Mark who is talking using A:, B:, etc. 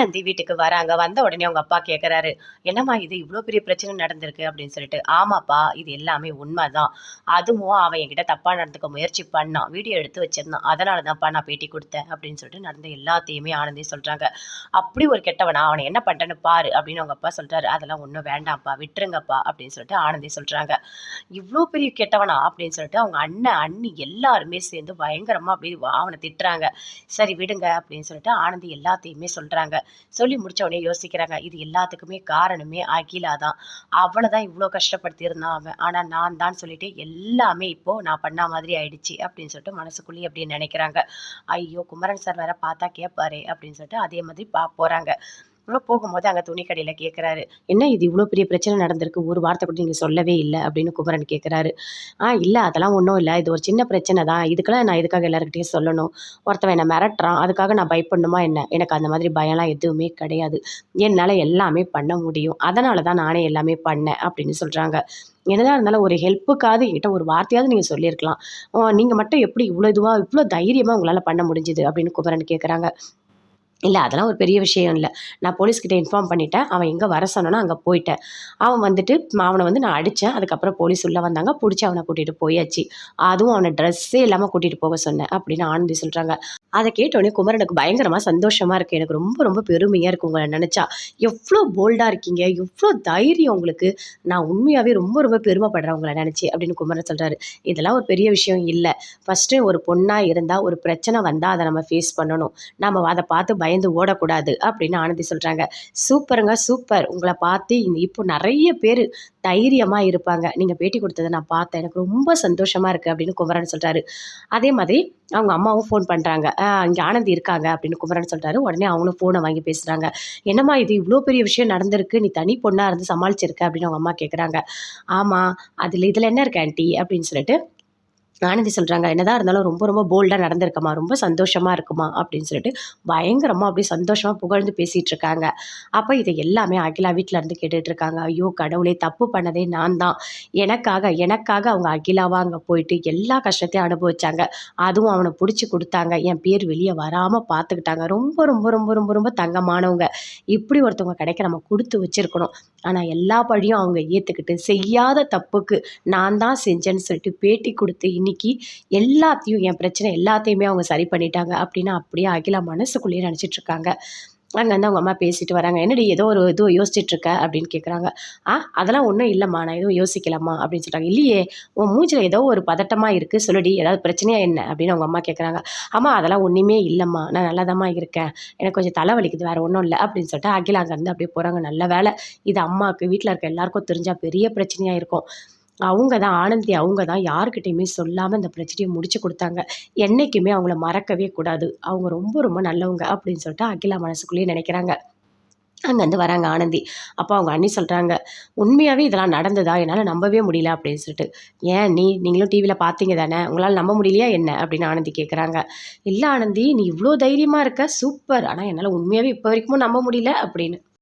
A: அனந்தி வீட்டுக்கு வராங்க. வந்த உடனே அவங்க அப்பா கேட்குறாரு என்னம்மா இது இவ்வளோ பெரிய பிரச்சனை நடந்திருக்கு? அப்படின்னு சொல்லிட்டு ஆமாப்பா இது எல்லாமே உண்மைதான். அதுவும் அவன் என்கிட்ட தப்பாக நடந்துக்க முயற்சி பண்ணான் வீடியோ எடுத்து வச்சிருந்தான். அதனால தான்ப்பா நான் பேட்டி கொடுத்தேன். அப்படின்னு சொல்லிட்டு நடந்த எல்லாத்தையுமே ஆனந்தி சொல்கிறாங்க அப்படி ஒரு கெட்டவனா? அவனை என்ன பண்ணுறேன்னு பாரு. அப்படின்னு அவங்க அப்பா சொல்கிறாரு அதெல்லாம் ஒன்றும் வேண்டாம்ப்பா. விட்டுருங்கப்பா. அப்படின்னு சொல்லிட்டு ஆனந்தி சொல்கிறாங்க இவ்வளோ பெரிய கெட்டவனா? அப்படின்னு சொல்லிட்டு அவங்க அண்ணன் அண்ணி எல்லாருமே சேர்ந்து பயங்கரமாக அப்படி அவனை திட்டுறாங்க. சரி விடுங்க. அப்படின்னு சொல்லிட்டு ஆனந்தி எல்லாத்தையுமே சொல்கிறாங்க சொல்லி முடிச்ச உடனே யோசிக்கிறாங்க இது எல்லாத்துக்குமே காரணமே அகிலா தான். அவளை தான் இவ்வளோ கஷ்டப்படுத்தி இருந்தான் அவன். ஆனால் நான் தான் சொல்லிட்டு எல்லாமே இப்போ நான் பண்ண மாதிரி ஆயிடுச்சு அப்படின்னு சொல்லிட்டு மனசுக்குள்ளேயே அப்படின்னு நினைக்கிறாங்க. ஐயோ குமரன் சார் வேற பார்த்தா கேட்பாரு அப்படின்னு சொல்லிட்டு அதே மாதிரி பா போகிறாங்க அப்புறம் போகும்போது அங்கே துணி கடையில் கேட்குறாரு என்ன இது இவ்வளோ பெரிய பிரச்சனை நடந்திருக்கு? ஒரு வார்த்தை கூட நீங்கள் சொல்லவே இல்லை. அப்படின்னு குமரன் கேட்குறாரு ஆ இல்லை அதெல்லாம் ஒன்றும் இல்லை. இது ஒரு சின்ன பிரச்சனை தான். இதுக்கெல்லாம் நான் இதுக்காக எல்லாருக்கிட்டையும் சொல்லணும்? ஒருத்தவன் என்னை மிரட்டுறான். அதுக்காக நான் பயப்படணுமா என்ன? எனக்கு அந்த மாதிரி பயம்லாம் எதுவுமே கிடையாது. என்னால் எல்லாமே பண்ண முடியும். அதனால தான் நானே எல்லாமே பண்ணேன். அப்படின்னு சொல்கிறாங்க என்னதான் இருந்தாலும் ஒரு ஹெல்ப்புக்காவது என்கிட்ட ஒரு வார்த்தையாவது நீங்கள் சொல்லியிருக்கலாம். நீங்கள் மட்டும் எப்படி இவ்வளோ இதுவாக இவ்வளோ தைரியமாக உங்களால் பண்ண முடிஞ்சுது? அப்படின்னு குமரன் கேட்குறாங்க இல்லை அதெல்லாம் ஒரு பெரிய விஷயம் இல்லை. நான் போலீஸ்கிட்ட இன்ஃபார்ம் பண்ணிட்டேன். அவன் எங்கே வர சொன்னோன்னா அங்கே போயிட்டேன். அவன் வந்துட்டு அவனை வந்து நான் அடித்தேன் அதுக்கப்புறம் போலீஸ் உள்ளே வந்தாங்க. பிடிச்சி அவனை கூட்டிகிட்டு போயாச்சு. அதுவும் அவனை ட்ரெஸ்ஸே இல்லாமல் கூட்டிகிட்டு போக சொன்னேன் அப்படின்னு ஆனந்தி சொல்கிறாங்க அதை கேட்டோடனே குமரனுக்கு பயங்கரமாக சந்தோஷமாக இருக்குது எனக்கு ரொம்ப ரொம்ப பெருமையாக இருக்குது உங்களை நினச்சா. எவ்வளோ போல்டாக இருக்கீங்க. எவ்வளோ தைரியம் உங்களுக்கு. நான் உண்மையாகவே ரொம்ப ரொம்ப பெருமைப்படுறேன் உங்களை நினச்சி அப்படின்னு குமரன் சொல்கிறாரு இதெல்லாம் ஒரு பெரிய விஷயம் இல்லை. ஃபஸ்ட்டு ஒரு பொண்ணாக இருந்தால் ஒரு பிரச்சனை வந்தால் அதை நம்ம ஃபேஸ் பண்ணணும். நம்ம அதை பார்த்து பயந்து ஓடக்கூடாது அப்படின்னு ஆனந்தி சொல்கிறாங்க சூப்பருங்க சூப்பர். உங்களை பார்த்து இப்போ நிறைய பேர் தைரியமாக இருப்பாங்க. நீங்கள் பேட்டி கொடுத்ததை நான் பார்த்தேன். எனக்கு ரொம்ப சந்தோஷமாக இருக்குது அப்படின்னு குமரன் சொல்கிறாரு அதே மாதிரி அவங்க அம்மாவும் ஃபோன் பண்ணுறாங்க இங்கே ஆனந்தி இருக்காங்க அப்படின்னு குமரன் சொல்கிறாரு உடனே அவங்களும் ஃபோனை வாங்கி பேசுகிறாங்க என்னம்மா இது இவ்வளோ பெரிய விஷயம் நடந்திருக்கு. நீ தனி பொண்ணாக இருந்து சமாளிச்சிருக்க அப்படின்னு அவங்க அம்மா கேட்குறாங்க ஆமாம் அதில் இதில் என்ன இருக்கு ஆண்டி அப்படின்னு சொல்லிட்டு ஆனந்தி சொல்கிறாங்க என்னதான் இருந்தாலும் ரொம்ப ரொம்ப போல்டாக நடந்திருக்கமா ரொம்ப சந்தோஷமாக இருக்குமா அப்படின்னு சொல்லிட்டு பயங்கரமாக அப்படியே சந்தோஷமாக புகழ்ந்து பேசிகிட்டு இருக்காங்க. அப்போ இதை எல்லாமே அகிலா வீட்டில் இருந்து கேட்டுட்டு இருக்காங்க. ஐயோ கடவுளே தப்பு பண்ணதே நான் தான். எனக்காக எனக்காக அவங்க அகிலாவாக அங்கே போயிட்டு எல்லா கஷ்டத்தையும் அனுபவிச்சாங்க. அதுவும் அவனை பிடிச்சி கொடுத்தாங்க. என் பேர் வெளியே வராமல் பார்த்துக்கிட்டாங்க ரொம்ப ரொம்ப ரொம்ப ரொம்ப ரொம்ப தங்கமானவங்க. இப்படி ஒருத்தவங்க கிடைக்க நம்ம கொடுத்து வச்சுருக்கணும். ஆனால் எல்லா பழியும் அவங்க ஏற்றுக்கிட்டு செய்யாத தப்புக்கு நான் தான் செஞ்சேன்னு சொல்லிட்டு பேட்டி கொடுத்து இனி இன்னைக்கு எல்லாத்தையும் என் பிரச்சனை எல்லாத்தையுமே அவங்க சரி பண்ணிட்டாங்க அப்படின்னா அப்படியே அகிலா மனசுக்குள்ளேயே நினச்சிட்ருக்காங்க அங்கேருந்து அவங்க அம்மா பேசிட்டு வராங்க. என்னடி ஏதோ ஒரு இதுவும் யோசிச்சுட்டு இருக்க அப்படின்னு கேட்குறாங்க ஆ அதெல்லாம் ஒன்றும் இல்லைம்மா நான் எதுவும் யோசிக்கலாமா அப்படின்னு சொல்கிறாங்க இல்லையே உன் மூஞ்சில் ஏதோ ஒரு பதட்டமாக இருக்குது சொல்லுடி ஏதாவது பிரச்சனையாக என்ன? அப்படின்னு அவங்க அம்மா கேட்குறாங்க அம்மா அதெல்லாம் ஒன்றுமே இல்லைம்மா நான் நல்லாதாம்மா இருக்கேன். எனக்கு கொஞ்சம் தலை வலிக்குது வேறு ஒன்றும் இல்லை அப்படின்னு சொல்லிட்டு அகிலா அங்கேருந்து அப்படியே போகிறாங்க நல்ல வேலை இது அம்மாவுக்கு வீட்டில் இருக்க எல்லாருக்கும் தெரிஞ்சால் பெரிய பிரச்சனையாக இருக்கும். அவங்க தான் ஆனந்தி அவங்க தான் யாருக்கிட்டையுமே சொல்லாமல் இந்த பிரச்சனையை முடிச்சு கொடுத்தாங்க. என்றைக்குமே அவங்கள மறக்கவே கூடாது. அவங்க ரொம்ப ரொம்ப நல்லவங்க அப்படின்னு சொல்லிட்டு அகிலா மனசுக்குள்ளேயே நினைக்கிறாங்க. அங்கேருந்து வராங்க ஆனந்தி. அப்போ அவங்க அண்ணி சொல்கிறாங்க உண்மையாகவே இதெல்லாம் நடந்ததா? என்னால் நம்பவே முடியல அப்படின்னு சொல்லிட்டு. ஏன்? நீ நீங்களும் டிவியில் பார்த்தீங்க தானே? உங்களால் நம்ப முடியலையா என்ன? அப்படின்னு ஆனந்தி கேட்குறாங்க இல்லை ஆனந்தி நீ இவ்வளோ தைரியமாக இருக்க சூப்பர். ஆனால் என்னால் உண்மையாகவே இப்போ வரைக்கும் நம்ப முடியல அப்படின்னு.